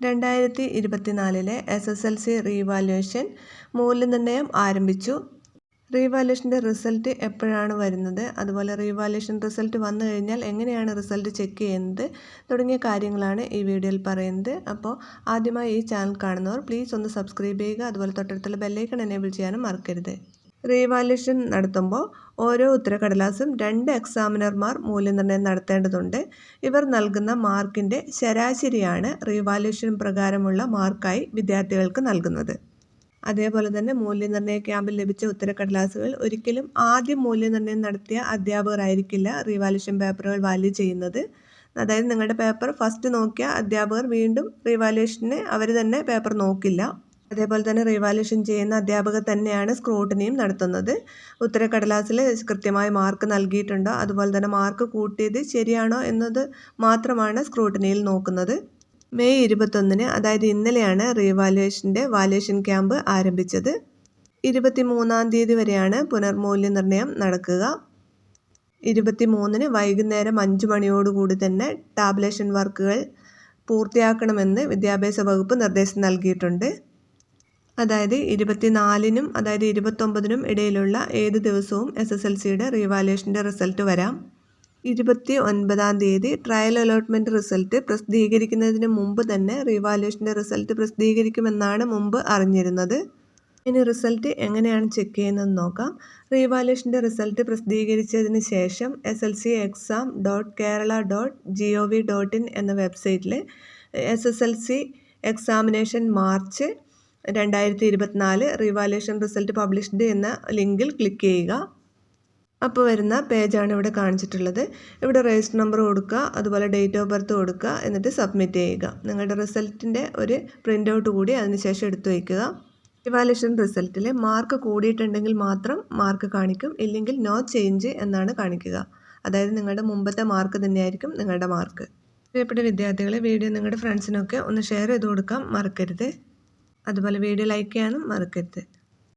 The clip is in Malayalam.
രണ്ടായിരത്തി ഇരുപത്തിനാലിലെ S S L C revaluation മൂല്യനിർണയം ആരംഭിച്ചു. റീവാലുവേഷന്റെ റിസൾട്ട് എപ്പോഴാണ് വരുന്നത്? അതുപോലെ റീവാലുവേഷൻ റിസൾട്ട് വന്നു കഴിഞ്ഞാൽ എങ്ങനെയാണ് റിസൾട്ട് ചെക്ക് ചെയ്യുന്നത്? തുടങ്ങിയ കാര്യങ്ങളാണ് ഈ വീഡിയോയിൽ പറയുന്നത്. അപ്പോൾ ആദ്യമായി ഈ ചാനൽ കാണുന്നവർ പ്ലീസ് ഒന്ന് സബ്സ്ക്രൈബ് ചെയ്യുക. അതുപോലെ തൊട്ടടുത്തുള്ള ബെല്ലൈക്കൺ എനേബിൾ ചെയ്യാനും മറക്കരുത്. റീവാലുവേഷൻ നടത്തുമ്പോൾ ഓരോ ഉത്തരക്കടലാസും രണ്ട് എക്സാമിനർമാർ മൂല്യനിർണയം നടത്തേണ്ടതുണ്ട്. ഇവർ നൽകുന്ന മാർക്കിന്റെ ശരാശരിയാണ് റീവാലുവേഷൻ പ്രകാരമുള്ള മാർക്കായി വിദ്യാർത്ഥികൾക്ക് നൽകുന്നത്. അതേപോലെ തന്നെ മൂല്യനിർണയ ക്യാമ്പിൽ ലഭിച്ച ഉത്തരക്കടലാസുകൾ ഒരിക്കലും ആദ്യം മൂല്യനിർണയം നടത്തിയ അധ്യാപകരായിരിക്കില്ല റീവാലുവേഷൻ പേപ്പറുകൾ വാല്യൂ ചെയ്യുന്നത്. അതായത് നിങ്ങളുടെ പേപ്പർ ഫസ്റ്റ് നോക്കിയ അധ്യാപകർ വീണ്ടും റീവാലുവേഷന് അവർ തന്നെ പേപ്പർ നോക്കില്ല. അതേപോലെ തന്നെ റിവാലുവേഷൻ ചെയ്യുന്ന അധ്യാപകർ തന്നെയാണ് സ്ക്രൂട്ടിനിയും നടത്തുന്നത്. ഉത്തരക്കടലാസിൽ കൃത്യമായി മാർക്ക് നൽകിയിട്ടുണ്ടോ? അതുപോലെ തന്നെ മാർക്ക് കൂട്ടിയത് ശരിയാണോ എന്നത് മാത്രമാണ് സ്ക്രൂട്ടിനിയിൽ നോക്കുന്നത്. മെയ് ഇരുപത്തൊന്നിന് അതായത് ഇന്നലെയാണ് റീവാലുവേഷന്റെ വാലുവേഷൻ ക്യാമ്പ് ആരംഭിച്ചത്. ഇരുപത്തി മൂന്നാം തീയതി വരെയാണ് പുനർമൂല്യനിർണയം നടക്കുക. ഇരുപത്തി മൂന്നിന് വൈകുന്നേരം അഞ്ച് മണിയോടുകൂടി തന്നെ ടാബ്ലേഷൻ വർക്കുകൾ പൂർത്തിയാക്കണമെന്ന് വിദ്യാഭ്യാസ വകുപ്പ് നിർദ്ദേശം നൽകിയിട്ടുണ്ട്. അതായത് ഇരുപത്തിനാലിനും അതായത് ഇരുപത്തൊമ്പതിനും ഇടയിലുള്ള ഏത് ദിവസവും എസ് എസ് എൽ സിയുടെ റീവാലുവേഷന്റെ റിസൾട്ട് വരാം. ഇരുപത്തി ഒൻപതാം തീയതി ട്രയൽ അലോട്ട്മെന്റ് റിസൾട്ട് പ്രസിദ്ധീകരിക്കുന്നതിന് മുമ്പ് തന്നെ റീവാലുവേഷന്റെ റിസൾട്ട് പ്രസിദ്ധീകരിക്കുമെന്നാണ് മുമ്പ് അറിഞ്ഞിരുന്നത്. ഇനി റിസൾട്ട് എങ്ങനെയാണ് ചെക്ക് ചെയ്യുന്നതെന്ന് നോക്കാം. റീവാലുവേഷന്റെ റിസൾട്ട് പ്രസിദ്ധീകരിച്ചതിന് ശേഷം S L C exam dot Kerala dot G O V dot in എന്ന വെബ്സൈറ്റിൽ S S L C examination March രണ്ടായിരത്തി ഇരുപത്തിനാല് റിവാലുവേഷൻ റിസൾട്ട് പബ്ലിഷ്ഡ് എന്ന ലിങ്കിൽ ക്ലിക്ക് ചെയ്യുക. അപ്പോൾ വരുന്ന പേജാണ് ഇവിടെ കാണിച്ചിട്ടുള്ളത്. ഇവിടെ രജിസ്റ്റർ നമ്പർ കൊടുക്കുക അതുപോലെ ഡേറ്റ് ഓഫ് ബർത്ത് കൊടുക്കുക എന്നിട്ട് സബ്മിറ്റ് ചെയ്യുക. നിങ്ങളുടെ റിസൾട്ടിന്റെ ഒരു പ്രിന്റ് ഔട്ട് കൂടി അതിനുശേഷം എടുത്തു വയ്ക്കുക. ഇവാലുവേഷൻ റിസൾട്ടിൽ മാർക്ക് കൂടിയിട്ടുണ്ടെങ്കിൽ മാത്രം മാർക്ക് കാണിക്കും. ഇല്ലെങ്കിൽ നോ ചേഞ്ച് എന്നാണ് കാണിക്കുക. അതായത് നിങ്ങളുടെ മുമ്പത്തെ മാർക്ക് തന്നെയായിരിക്കും നിങ്ങളുടെ മാർക്ക്. പ്രിയപ്പെട്ട വിദ്യാർത്ഥികളെ വീഡിയോ നിങ്ങളുടെ ഫ്രണ്ട്സിനൊക്കെ ഒന്ന് ഷെയർ ചെയ്ത് കൊടുക്കാൻ മറക്കരുത്. അതുപോലെ വീഡിയോ ലൈക്ക് ചെയ്യാനും മറക്കരുത്.